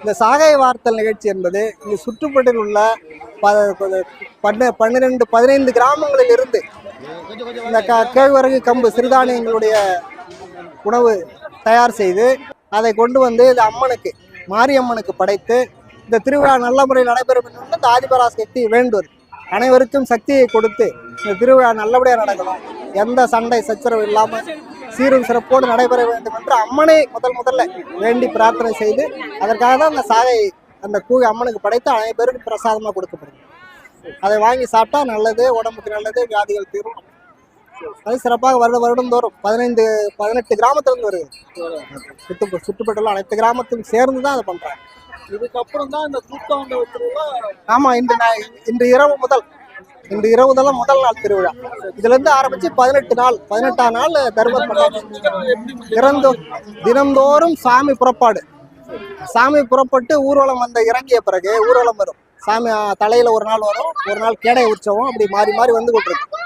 இந்த சாகை வார்த்தல் நிகழ்ச்சி என்பது இங்கு சுற்றுப்பட்டில் உள்ள ப பன்ன பன்னிரெண்டு பதினைந்து கிராமங்களில் இருந்து இந்த க கேழ்வரகு கம்பு சிறுதானியங்களுடைய உணவு தயார் செய்து அதை கொண்டு வந்து இந்த அம்மனுக்கு மாரியம்மனுக்கு படைத்து இந்த திருவிழா நல்ல முறையில் நடைபெறும் என்று இந்த ஆதிபராசக்தி வேண்டுவது அனைவருக்கும் சக்தியை கொடுத்து இந்த திருவிழா நல்லபடியாக நடக்கணும். எந்த சண்டை சச்சரவு இல்லாமல் சீரும் சிறப்போடு நடைபெற வேண்டும் என்று அம்மனை முதல் முதல்ல வேண்டி பிரார்த்தனை செய்து அதற்காக தான் அந்த சாகை அந்த கூழ் அம்மனுக்கு படைத்து அனைவருக்கும் பிரசாதமாக கொடுக்கப்படுது. அதை வாங்கி சாப்பிட்டா நல்லது உடம்புக்கு நல்லது வியாதிகள் தீரும். அது சிறப்பாக வருட வருடம் தோறும் பதினைந்து பதினெட்டு கிராமத்திலிருந்து வருது. சுற்று சுற்றுப்பட்டுள்ள அனைத்து கிராமத்துக்கும் சேர்ந்து தான் அதை பண்றாங்க. இதுக்கப்புறம் தான் இந்த கூத்தாண்ட திருவிழா ஆமா இன்று நா- இன்று இரவு முதல் இந்த இரவு முதல் முதல் நாள் திருவிழா. இதுல இருந்து ஆரம்பிச்சு பதினெட்டு நாள் பதினெட்டாம் நாள் தர்மர் இறந்தோ திறந்தோ தினந்தோறும் சாமி புறப்பாடு. சாமி புறப்பட்டு ஊர்வலம் வந்த இறங்கிய பிறகு ஊர்வலம் வரும். சாமி தலையில ஒரு நாள் வரும் ஒரு நாள் கேடை உற்சவம் அப்படி மாறி மாறி வந்து கொண்டிருக்கு.